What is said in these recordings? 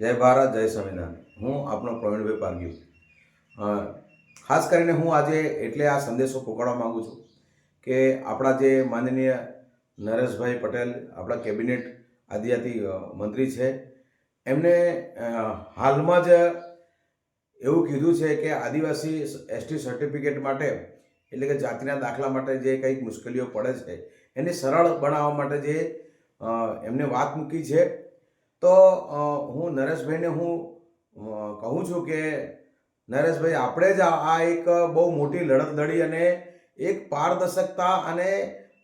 જય ભારત, જય સંવિધાન હું આપણો પ્રવીણભાઈ પારગી ખાસ કરીને હું આજે એટલે આ સંદેશો પહોંચાડવા માગું છું કે આપણા જે માનનીય નરેશભાઈ પટેલ, આપણા કેબિનેટ આદિજાતિ મંત્રી છે, એમને હાલમાં જ એવું કીધું છે કે આદિવાસી એસટી સર્ટિફિકેટ માટે, એટલે કે જાતિના દાખલા માટે જે કંઈક મુશ્કેલીઓ પડે છે, એને સરળ બનાવવા માટે જે એમને વાત મૂકી છે. તો હું નરેશભાઈને હું કહું છું કે, નરેશભાઈ, આપણે જ આ એક બહુ મોટી લડત લડી અને એક પારદર્શકતા અને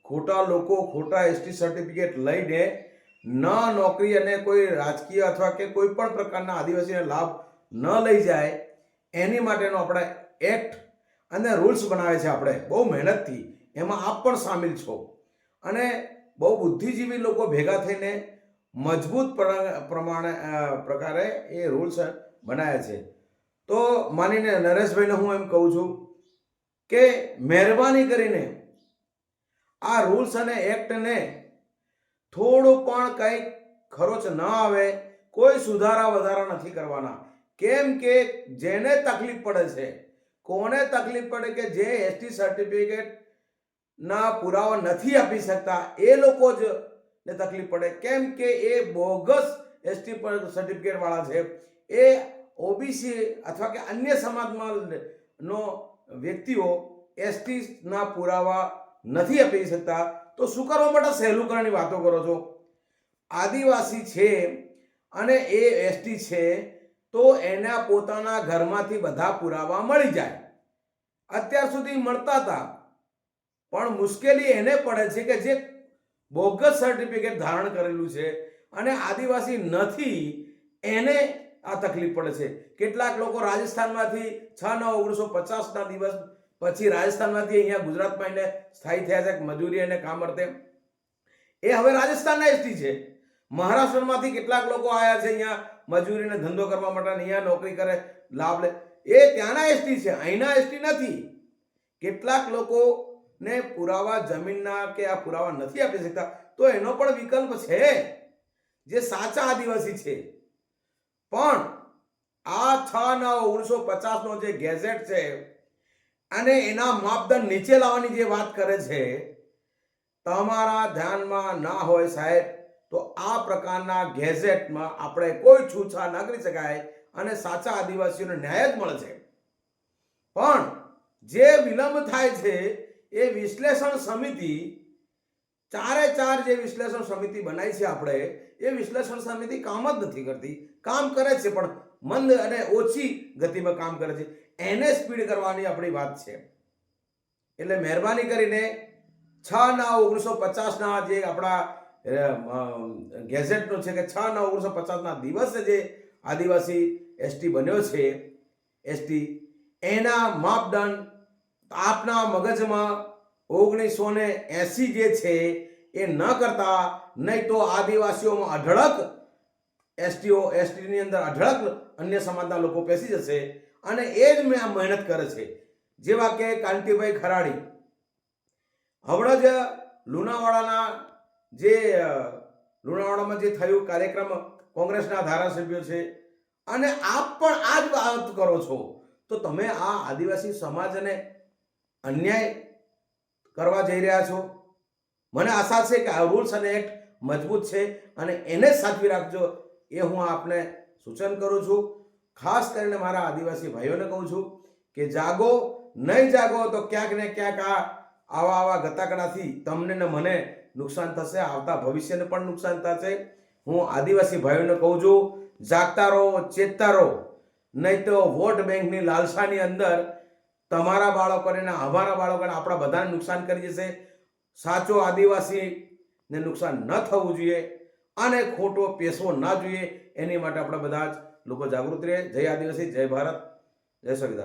ખોટા લોકો, ખોટા એસટી સર્ટિફિકેટ લઈને ન નોકરી અને કોઈ રાજકીય અથવા કે કોઈ પણ પ્રકારના આદિવાસીને લાભ ન લઈ જાય, એની માટેનો આપણે એક્ટ અને રૂલ્સ બનાવે છે આપણે, બહુ મહેનતથી, એમાં આપ પણ સામેલ છો. અને બહુ બુદ્ધિજીવી લોકો ભેગા થઈને મજબૂત પ્રમાણે પ્રકારે એ રૂલ્સ બનાવ્યા છે. તો માનીને નરેશભાઈને હું એમ કહું છું કે મહેરબાની કરીને આ રૂલ્સ અને એક્ટને થોડું પણ કંઈ ખરોચ ન આવે, કોઈ સુધારા વધારા નથી કરવાના. કેમ કે જેને તકલીફ પડે છે, કોને તકલીફ પડે કે જે એસટી સર્ટિફિકેટ ના પુરાવા નથી આપી શકતા, એ લોકો જ ને તકલીફ પડે. કેમ કે એ બોગસ એસટી સર્ટિફિકેટ વાળા છે. એ ઓબીસી અથવા કે અન્ય સમાજમાં નો વ્યક્તિઓ એસટી ના પુરાવા નથી આપી શકતા, તો શું કરવા માટે સહેલું કરવાની વાતો કરો છો? આદિવાસી છે અને એ એસટી છે, તો એના પોતાના ઘરમાંથી બધા પુરાવા મળી જાય. અત્યાર સુધી મળતા હતા. પણ મુશ્કેલી એને પડે છે કે જે બોગસ સર્ટિફિકેટ ધારણ કરેલું છે અને આદિવાસી નથી, એને આ તકલીફ પડે છે. કેટલાક લોકો રાજસ્થાનમાંથી છ, નવ, ઓગણીસો પચાસના દિવસ પછી રાજસ્થાનમાંથી અહીંયા ગુજરાતમાં એને સ્થાયી થયા છે, મજૂરી અને કામ અર્થે. એ હવે રાજસ્થાનના એસટી છે. મહારાષ્ટ્રમાંથી કેટલાક લોકો આવ્યા છે અહીંયા મજૂરીને ધંધો કરવા માટે અહીંયા નોકરી કરે, લાભ લે. એ ત્યાંના એસટી છે, અહીંના એસટી નથી. કેટલાક લોકોને પુરાવા જમીનના કે આ પુરાવા નથી આપી શકતા, તો એનો પણ વિકલ્પ છે જે સાચા આદિવાસી છે. પણ આ છ નવ ઓગણીસો પચાસનો જે ગેઝેટ છે, અને એના માપદંડ નીચે લાવવાની જે વાત કરે છે, તમારા ધ્યાનમાં ના હોય સાહેબ, તો આ પ્રકારના ગેઝેટમાં આપણે કોઈ છૂછા ના કરી શકાય અને સાચા આદિવાસીઓને ન્યાય જ મળે છે. પણ જે વિલંબ થાય છે એ વિશ્લેષણ સમિતિ, ચારે ચાર જે વિશ્લેષણ સમિતિ બનાવી છે આપણે, એ વિશ્લેષણ સમિતિ કામ જ નથી કરતી. કામ કરે છે, પણ મંદ અને ઓછી ગતિમાં કામ કરે છે. એને સ્પીડ કરવાની આપણી વાત છે. એટલે મહેરબાની કરીને છ નવ ઓગણીસો પચાસના જે આપણા ગેઝેટનો છે કે છ નવ ઓગણીસો પચાસના દિવસે જે આદિવાસી એસટી બન્યો છે, એસટી, એના માપદંડ આપના મગજમાં ઓગણીસો ને એસી જે છે એ ન કરતા, નહીં તો આદિવાસીઓમાં અઢળક, એસટીઓ, એસટીની અંદર અઢળક અન્ય સમાજના લોકો પેસી જશે અને એ જ મેં આ મહેનત કરે છે. જેવા કે કાંતિભાઈ ખરાડી, હમણાં જ લુણાવાડાના જે લુણાવાડામાં જે થયું કાર્યક્રમ કોંગ્રેસના ધારાસભ્યો છે, અને આપ પણ આ જ વાત કરો છો. તો તમે આ આદિવાસી સમાજને અન્યાય કરવા જઈ રહ્યા છો? મને આશા છે કે આ રૂલ્સ અને એક્ટ મજબૂત છે અને એને સાચવી રાખજો એ હું આપને સૂચન કરું છું. ખાસ કરીને મારા આદિવાસી ભાઈઓને કહું છું કે જાગો, નહીં જાગો તો ક્યાંક ને ક્યાંક આ આવા આવા ગતાકડાથી તમને ને મને નુકસાન થશે, આવતા ભવિષ્યને પણ નુકસાન થશે. હું આદિવાસી ભાઈઓને કહું છું, જાગતા રહો, ચેતતા રહો. નહીં તો વોટ બેંકની લાલસાની અંદર તમારા બાળકોને ને અમારા બાળકોને આપણા બધાને નુકસાન કરી જશે સાચો આદિવાસીને નુકસાન ન થવું જોઈએ અને ખોટો પેશવો ના જોઈએ. એની માટે આપણે બધા જ લોકો જાગૃત રહે જય આદિવાસી, જય ભારત, જય સંવિધાન.